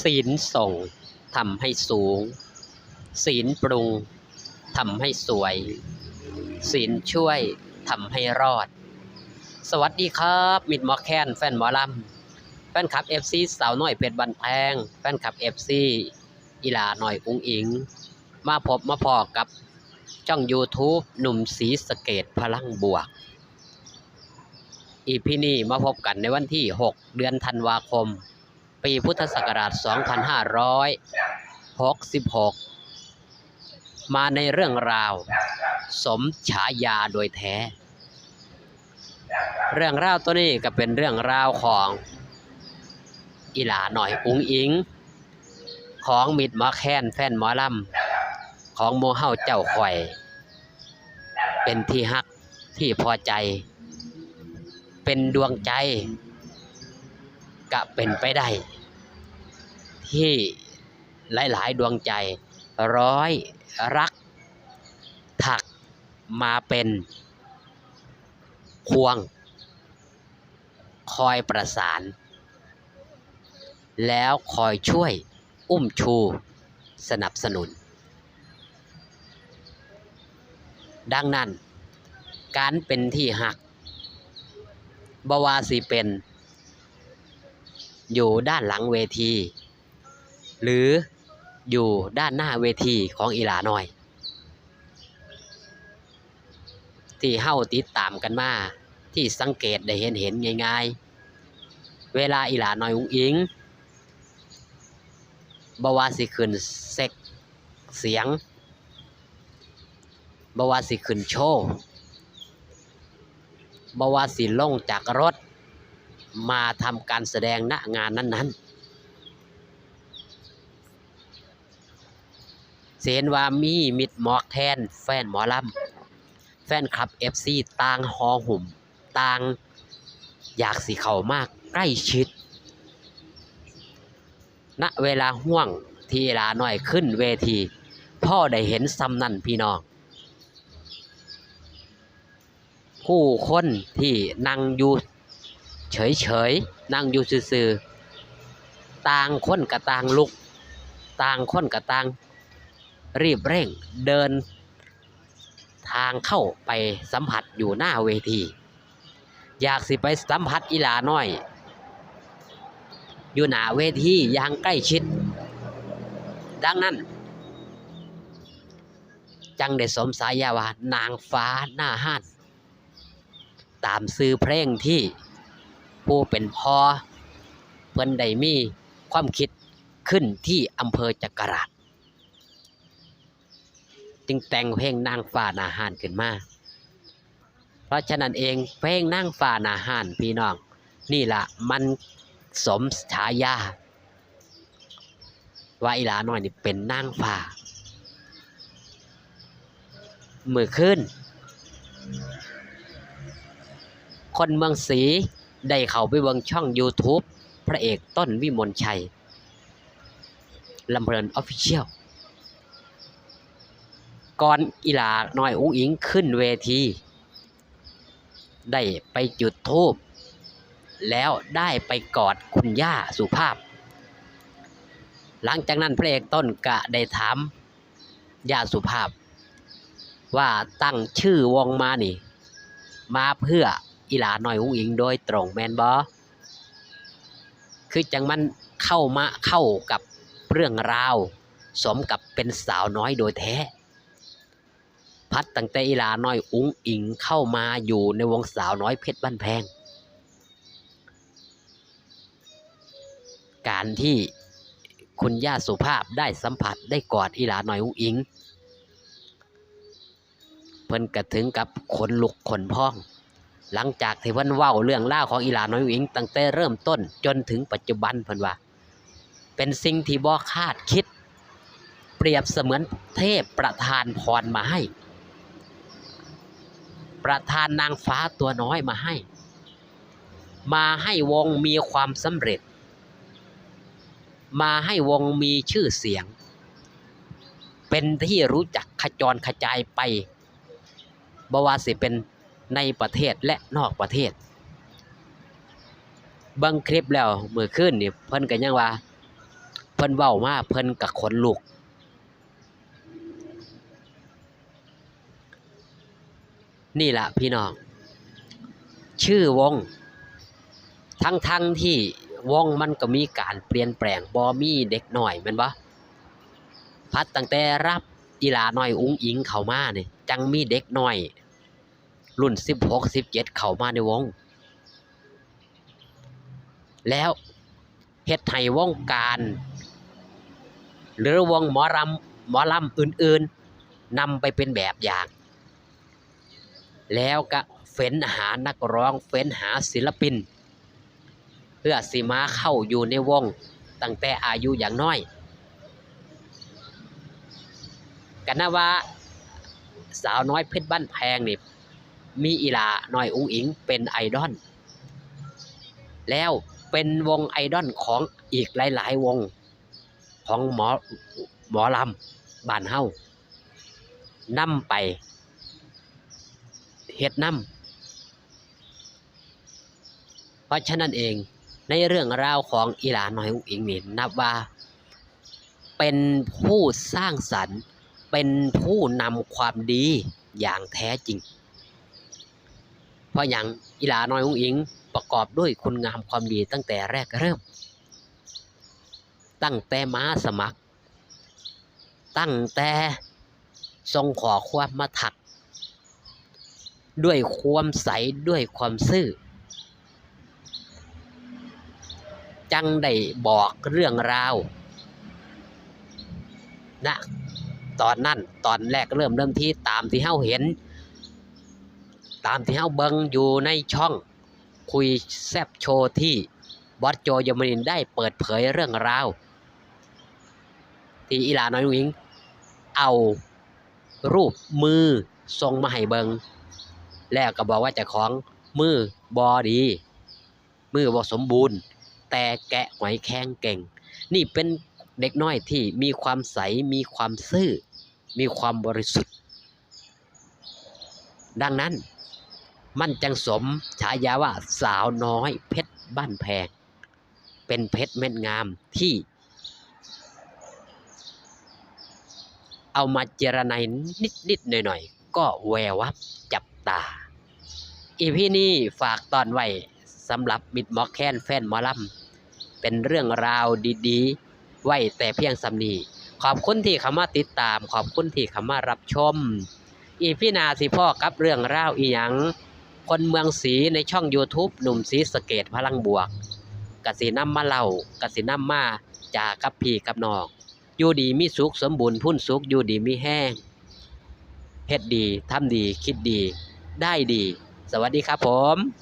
ศีลส่งทำให้สูง ศีลปรุงทำให้สวย ศีลช่วยทำให้รอด สวัสดีครับมิดมอแคนแฟนหมอลำแฟนคลับ FC สาวน้อยเพชรบันแพงแฟนคลับ FC อีหลาหน่อยกุ้งอิง มาพบมาพอกับช่อง YouTube หนุ่มสีสเกตพลังบวก อีพีนี้มาพบกันในวันที่ 6 เดือนธันวาคม ปีพุทธศักราช 2566 มาในเรื่องราว สมฉายาโดยแท้ เรื่องราวตัวนี้ก็เป็นเรื่องราวของอีหลาหน่อยอุงอิง ของมิดหมอแคนแฟนหมอลำของโมเฮาเจ้าข่อย เป็นที่ฮักที่พอใจ เป็นดวงใจ ก็เป็นไปได้ ที่หลาย ๆ ดวงใจร้อยรัก ถักมาเป็นควง คอยประสาน แล้วคอยช่วยอุ้มชูสนับสนุน ดังนั้น การเป็นที่หักบวาสิเป็น อยู่ด้านหลังเวที หรืออยู่ด้านหน้าเวทีของอีหลาน้อย ที่เฮ้าติดตามกันมา ที่สังเกตได้เห็นเห็นง่ายๆ เวลาอีหลาน้อยอุ้งอิงบาว่าสิขึ้นเซ็กเสียงบาว่าสิขึ้นโชว์บว่าสิลงจากรถ มาทำการแสดงณงานนั้นๆ เสนว่ามีมิดหมอกแทน แฟนหมอลำแฟนคลับ FC ต่างหอหุ่มต่างอยากสิเขามากใกล้ชิด ณเวลาห่วงที่ลาหน่อยขึ้นเวที พ่อได้เห็นซ้ำนั่นพี่น้องผู้คนที่นั่งอยู่เฉยๆ นั่งอยู่ซื่อๆ ต่างคนกับต่างลุก ต่างคนกับต่าง รีบเร่งเดินทางเข้าไปสัมผัสอยู่หน้าเวที อยากสิไปสัมผัสอีหลาน้อย อยู่หน้าเวทีอย่างใกล้ชิด ดังนั้น จังได้สมสายาว่านางฟ้าหน้าห้าน ตามซื้อเพลงที่ผู้เป็นพ่อเพิ่นได้มีความคิดขึ้นที่อำเภอจักราช จึงแต่งเพลงนางฟ้านาหานขึ้นมา เพราะฉะนั้นเองเพลงนางฟ้านาหานพี่น้อง นี่ละมันสมฉายาว่าอีหลาน้อยนี่เป็นนางฟ้าเมื่อคืนคนเมืองศรีได้เข้าไปเบิ่งช่อง YouTube พระเอกต้นวิมลชัยลำเพลินออฟฟิเชียล ก่อนอีหลาน้อยอุ้งอิงขึ้นเวที ได้ไปจุดธูปแล้วได้ไปกอดคุณย่าสุภาพ หลังจากนั้นพระเอกต้นกะได้ถามย่าสุภาพ ว่าตั้งชื่อวงมานี่ มาเพื่ออีหลาน้อยอุ้งอิงโดยตรงแมนบอคือจังมันเข้ามาเข้ากับเรื่องราว สมกับเป็นสาวน้อยโดยแท้ พัดตั้งแต่อีหลาน้อยอุ้งอิงเข้ามาอยู่ในวงสาวน้อยเพชรบ้านแพง การที่คุณย่าสุภาพได้สัมผัสได้กอดอีหลาน้อยอุ้งอิง เพิ่นกระถึงกับขนลุกขนพอง หลังจากที่เพิ่นเว้าเรื่องเล่าของอีหลาน้อยอุ้งอิง ตั้งแต่เริ่มต้นจนถึงปัจจุบันเพิ่นว่า เป็นสิ่งที่บ่คาดคิดเปรียบเสมือนเทพประทานพรมาให้ ประทานนางฟ้าตัวน้อยมาให้ มาให้วงมีความสำเร็จ มาให้วงมีชื่อเสียง เป็นที่รู้จักขจรขจายไปบวาสิเป็นในประเทศและนอกประเทศบิ่งคลิปแล้วเมื่อคืนนี่เพิ่นก็ยังว่าพิ่นเว้ามาเพิ่นก็ขนลุก นี่แหละพี่น้อง ชื่อวง ทั้งๆทที่วงมันก็มีการเปลี่ยนแปลงบ่มีเด็กหน้อยม่นบ่พัดตั้งแต่รับอีหลาหน้อยอุ๋งอิงเข้ามาเนี่ยจังมีเด็กหน้อย รุ่น16 17เจ็ดเข้ามาในวง แล้วเฮ็ดให้วงการ หรือวงหมอรำหมอลำอื่นๆนำไปเป็นแบบอย่าง แล้วก็เฟ้นหานักร้องเฟ้นหาศิลปิน เพื่อสิมาเข้าอยู่ในวงตั้งแต่อายุอย่างน้อยกันนะว่าสาวน้อยเพชรบ้านแพงนี่มีอีหลาน้อยอุ้งอิงเป็นไอดอลแล้วเป็นวงไอดอลของอีกหลาย ๆ วงของหมอหมอลำบ้านเฮานำไป เฮ็ดนำเพราะฉะนั้นเองในเรื่องราวของอีหลาน้อยอุ้งอิงนี่นับว่า เป็นผู้สร้างสรรค์ เป็นผู้นำความดีอย่างแท้จริง เพราะอย่างอีหลาน้อยอุ้งอิงประกอบด้วยคุณงามความดีตั้งแต่แรกเริ่ม ตั้งแต่มาสมัคร ตั้งแต่ทรงขอความมาถัก ด้วยความใสด้วยความซื่อ จังได้บอกเรื่องราวนะตอนนั้นตอนแรกเริ่มเริ่มที่ตามที่เฮาเห็น ตามที่เฮาเบิงอยู่ในช่องคุยแซบโชว์ที่บอสโจยมนินได้เปิดเผยเรื่องราวที่อีหลาน้อยวิง เอารูปมือทรงมาให้เบิง แล้วก็บอกว่าเจะของมือบอดี มือบอสมบูรณ์ แต่แกะหอยแข้งเก่ง นี่เป็นเด็กน้อยที่มีความใสมีความซื่อ มีความบริสุทธิ์ ดังนั้นมันจังสมฉายาว่าสาวน้อยเพชรบ้านแพง เป็นเพชรเม็ดงามที่ เอามาเจรไนนิดนิดๆหน่อยหน่อยๆ ก็แวววับจับตา อีพีนี้ฝากตอนไว้สำหรับมิดมอแคนแฟนมอลำเป็นเรื่องราวดีๆ ไว้แต่เพียงสำนีขอบคุณที่เข้ามาติดตาม ขอบคุณที่เข้ามารับชม อีพีหนาสิพ่อกับเรื่องราวอีหยัง คนเมืองศรีในช่อง YouTube หนุ่มศรีสเกตพลังบวกกสินำมาเล่ากสินำมาจากับพี่กับน้องอยู่ดีมีสุขสมบูรณ์พุ่นสุขอยู่ดีมีแห้งเฮ็ดดีทำดีคิดดี ได้ดี สวัสดีครับผม